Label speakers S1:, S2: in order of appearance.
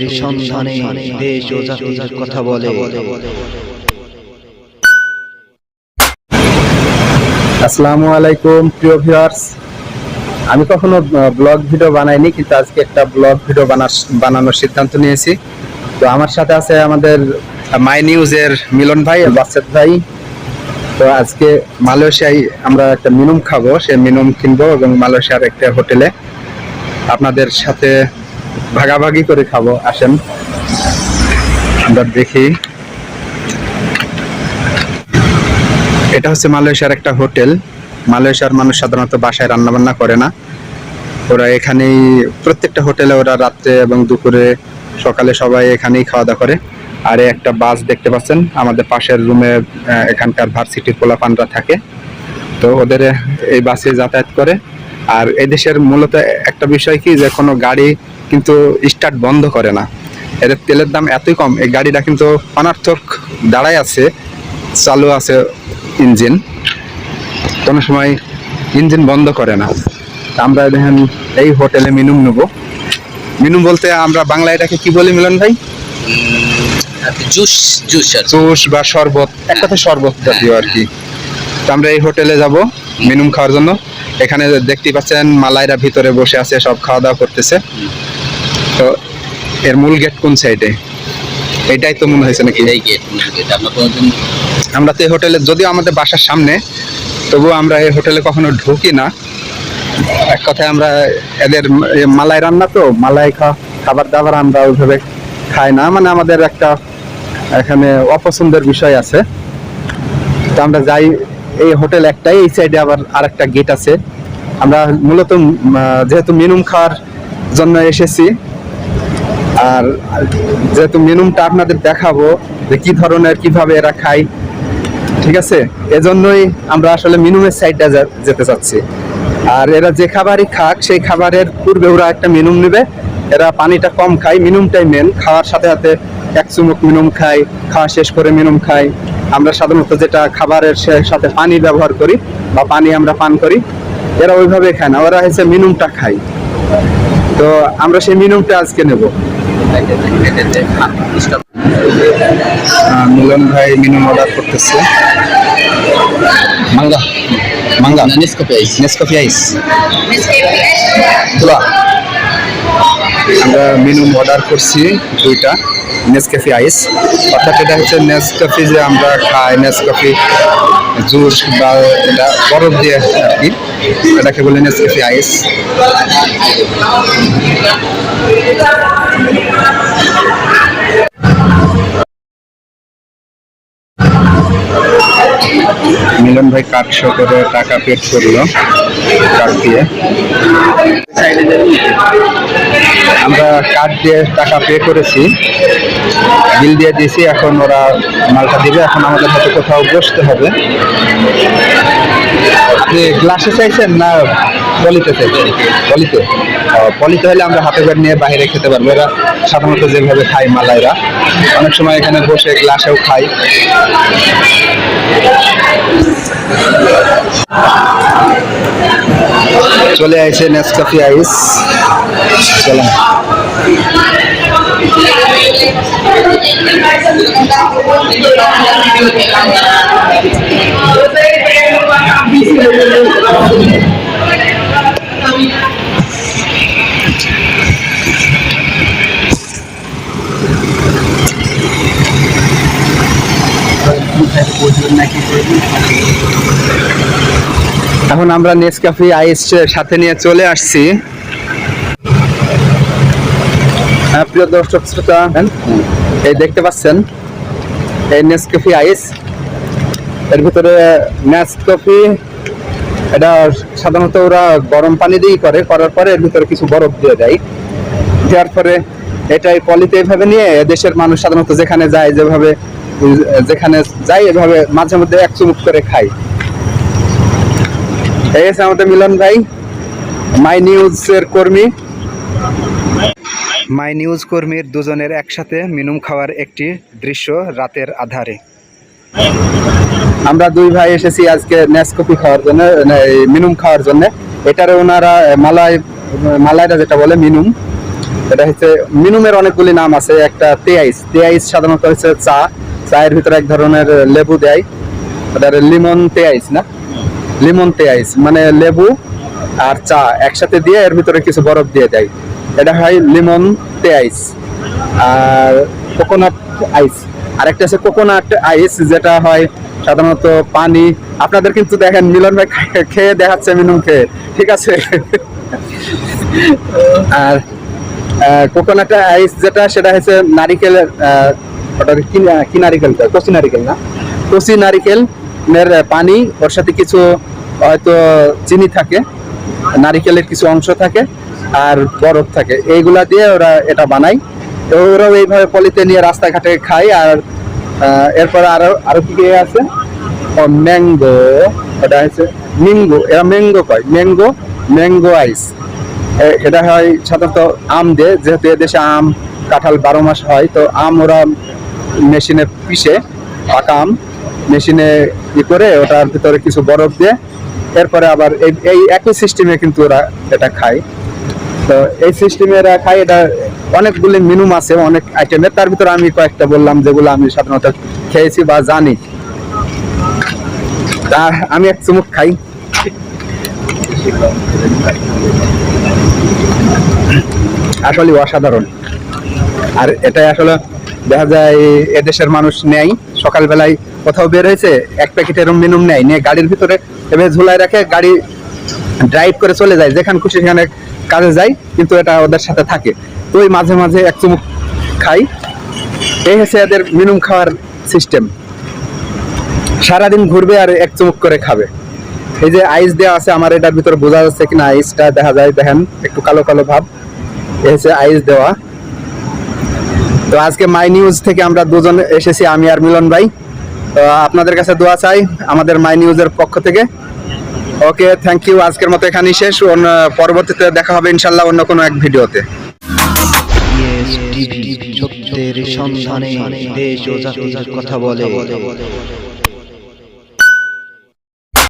S1: সত্যের সন্ধানে দেশ ও জাতির কথা বলে।
S2: আসসালামু আলাইকুম, প্রিয় ভিউয়ার্স। আমি কখনো ব্লগ ভিডিও বানাইনি, কিন্তু আজকে একটা ব্লগ ভিডিও বানানোর সিদ্ধান্ত নিয়েছি। তো আমার সাথে আছে আমাদের মাই নিউজের মিলন ভাই বাচ্চাদ ভাই। তো আজকে মালয়েশিয়ায় আমরা একটা মিনুম খাব। সে মিনুম কিনবো এবং মালয়েশিয়ার একটা হোটেলে। আপনাদের সাথে ভাগাভাগি করে খাব, আসেন। আমরা দেখি। এটা হচ্ছে মালয়েশিয়ার একটা হোটেল। মালয়েশিয়ার মানুষ সাধারণত বাসায় রান্নাবান্না করে না। ওরা এখানেই প্রত্যেকটা হোটেলে ওরা রাত্রে এবং দুপুরে, সকালে সবাই এখানেই খাওয়া দাওয়া করে। আর একটা বাস দেখতে পাচ্ছেন, আমাদের পাশের রুমে এখানকার ভার্সিটির পোলাপানরা থাকে। তো ওদের এই বাসে যাতায়াত করে। আর এই দেশের মূলত একটা বিষয় কি যে কোনো গাড়ি কিন্তু স্টার্ট বন্ধ করে না। এদের তেলের দাম এতই কম এই গাড়িটা কিন্তু অনার্থক দাঁড়ায় আছে চালু আছে ইঞ্জিন। কোনো সময় ইঞ্জিন বন্ধ করে না। আমরা দেখেন এই হোটেলে মিনুম নেব। মিনুম বলতে আমরা বাংলা এটাকে কি বলি মিলন ভাই?
S3: জুস জুস
S2: জুস বা শরবত এক কথায় শরবত জাতীয় আর কি। তো আমরা এই হোটেলে যাব মিনুম খাওয়ার জন্য। এখানে দেখতেই পাচ্ছেন মালাইরা ভিতরে বসে আছে সব খাওয়া দাওয়া করতেছে। তো এর মূল গেট কোন সাইডে? এটাই তো মনে হয়েছে নাকি?
S3: এই গেট গেট আমরা কোনোদিন
S2: আমরা তো এই হোটেলে যদিও আমাদের বাসার সামনে তবুও আমরা এই হোটেলে কখনো ঢুকি না। এক কথায় আমরা এদের মালাই রান্না তো মালাই খা খাবার দাবার আমরা ওইভাবে খাই না। মানে আমাদের একটা এখানে অপছন্দের বিষয় আছে। তো আমরা যাই এই হোটেল একটাই, এই সাইডে আবার আরেকটা গেট আছে। আমরা মূলত যেহেতু মিনুম খাওয়ার জন্য এসেছি, আর যেহেতু মিনুমটা আপনাদের দেখাবো যে কি ধরনের, কীভাবে এরা খায়, ঠিক আছে? এজন্যই আমরা আসলে মিনুমের সাইডটা যেতে চাচ্ছি। আর এরা যে খাবারই খাক, সেই খাবারের পূর্বে ওরা একটা মিনুম নেবে। এরা পানিটা কম খায় মিনুমটাই মেন খাওয়ার সাথে সাথে এক চুমুক মিনুম খায়, খাওয়া শেষ করে মিনুম খায়। আমরা সাধারণত যেটা খাবারের সাথে পানি ব্যবহার করি বা পানি আমরা পান করি এরা ওইভাবে খায় না। ওরা হচ্ছে মিনুমটা খায়। তো আমরা সেই মিনুমটা আজকে নেব। মিলন ভাই মিনুম অর্ডার করতেছে। মাঙ্গা। মাঙ্গা।
S3: নেসকফি আইস
S2: নেসকফি আইস তোলা আমরা মেনু অর্ডার করছি দুইটা নেসক্যাফে আইস অর্থাৎ এটা হচ্ছে নেসক্যাফে যে আমরা খাই নেসক্যাফে জুস বা এটা বরফ দিয়ে আর কি এটাকে বলে নেসক্যাফে আইস মিলন ভাই কাটশো করে টাকা পেড করল কার্ড দিয়ে। আমরা কার্ড দিয়ে টাকা পে করেছি। বিল দিয়ে দিয়েছি, এখন ওরা মালটা দিবে। এখন আমাদের হাতে কোথাও বসতে হবে। আপনি গ্লাসে চাইছেন না পলিতে চাইছেন? পলিতে? পলিতে হলে আমরা হাতে করে নিয়ে বাইরে খেতে পারব। এরা সাধারণত যেভাবে খায় মালাইরা। অনেক সময় এখানে বসে গ্লাসেও খায়। চলে আসে নেসকাফি আইস চলো। এখন আমরা নেসকাফি আইস সাথে নিয়ে চলে আসছি। হ্যাঁ প্রিয় দর্শক শ্রোতা এই দেখতে পাচ্ছেন, এই নেসকাফি আইস এর ভিতরে নেসকাফি এটা সাধারণত ওরা গরম পানি দিয়েই করে, করার পরে এর ভিতরে কিছু বরফ দিয়ে দেয়। দেওয়ার পরে এটাই পলিতে এভাবে নিয়ে দেশের মানুষ সাধারণত যেখানে যায়, যেভাবে, যেখানে যায়, এভাবে মাঝে মধ্যে এক চুমুক করে খায়। এই আছে আমাদের মিলন ভাই মাই নিউজ এর কর্মী। মাই নিউজ কর্মীর দুজনের একসাথে মিনুম খাওয়ার একটি দৃশ্য রাতের আধারে। আমরা দুই ভাই এসেছি আজকে নেসকপি খাওয়ার জন্য মিনুম খাওয়ার জন্য। এটারে ওনারা মালাই মালাইরা যেটা বলে মিনুম। এটা হচ্ছে মিনুমের অনেকগুলি নাম আছে। একটা তেয়াইস তেয়াইস সাধারণত হচ্ছে চা। চায়ের ভিতরে এক ধরনের লেবু দেয়। এটা লিমন তেয়াইস না? লিমন তেয়াইস মানে লেবু আর চা একসাথে দিয়ে এর ভিতরে কিছু বরফ দিয়ে দেয়। এটা হয় লিমন তে আইস আর কোকোনাট আইস আরেকটা আছে কোকোনাট আইস যেটা হয় সাধারণত পানি। আপনাদের কিন্তু দেখেন, মিলন ভাই খেয়ে দেখাচ্ছে মিনুম খেয়ে। ঠিক আছে? আর কোকোনাট আইস যেটা, সেটা হচ্ছে নারিকেলের ওটা কি না- কি নারিকেল? কচি নারিকেল না? কচি নারিকেল পানি, ওর সাথে কিছু হয়তো চিনি থাকে, নারিকেলের কিছু অংশ থাকে আর বরফ থাকে। এইগুলা দিয়ে ওরা এটা বানায়। তো ওরাও এইভাবে পলিতে নিয়ে রাস্তাঘাটে খায় আর এরপরে আরও আরও কি আছে? ম্যাঙ্গো, ওটা হচ্ছে মিঙ্গো, এরা ম্যাঙ্গো কয়? Mango mango ice. এটা হয় সাধারণত আম দিয়ে, যেহেতু এদেশে আম কাঁঠাল বারো মাস হয়, তো আম ওরা মেশিনে পিষে, পাকা আম। মেশিনে ই করে ওটার ভিতরে কিছু বরফ দিয়ে এরপরে আবার এই একই সিস্টেমে কিন্তু ওরা এটা খায়। তো এই সিস্টেমে এরা খায়, এটা অনেকগুলি মিনুম আছে, অনেক আইটেমের তার ভিতরে আমি কয়েকটা বললাম, যেগুলো আমি সাধারণত খেয়েছি বা জানি। তা আমি এক চুমুক খাই। আসলে অসাধারণ। আর এটাই আসলে দেখা যায় এদেশের মানুষ নেয় সকালবেলায় কোথাও বের হয়েছে, এক প্যাকেট এরকম মিনুম নেয়, নিয়ে গাড়ির ভিতরে এভাবে ঝুলাই রাখে, গাড়ি ড্রাইভ করে চলে যায়, যেখানে খুশি সেখানে কাজে যায়, কিন্তু এটা ওদের সাথে থাকে। তো ওই মাঝে মাঝে এক চুমুক খাই। এই হচ্ছে এদের মিনুম খাওয়ার সিস্টেম সারাদিন ঘুরবে আর এক চুমুক করে খাবে। এই যে আইস দেওয়া আছে, আমার এটার ভিতরে বোঝা যাচ্ছে কিনা আইসটা দেখা যায়, দেখেন, একটু কালো কালো ভাব। এই হচ্ছে আইস দেওয়া। তো আজকে মাই নিউজ থেকে আমরা দুজন এসেছি, আমি আর মিলন ভাই। আপনাদের কাছে দোয়া চাই আমাদের মাই নিউজের পক্ষ থেকে। ওকে থ্যাংক ইউ আজকের মতো এখানেই শেষ। অন্য, পরবর্তীতে দেখা হবে ইনশাল্লাহ অন্য কোনো এক ভিডিওতে।
S1: সন্ধানে দেশ ও জাতির কথা বলে।